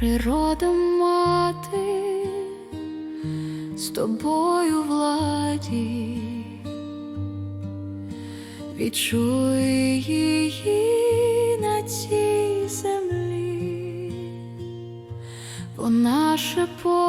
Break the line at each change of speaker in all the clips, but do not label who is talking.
природа мати з тобою владі, відчуй її на цій землі, вона шепоче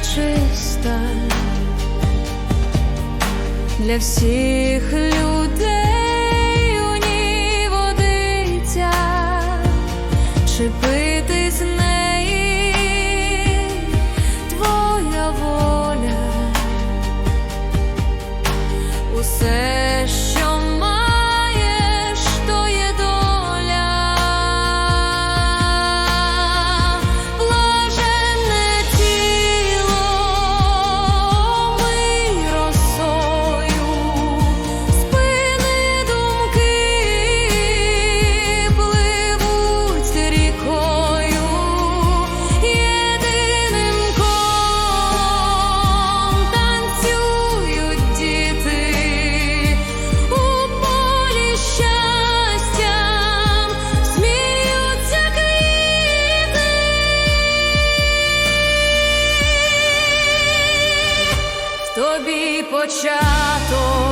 чиста для всіх людей у ній водиця, чи пити з неї твоя воля. усе початок.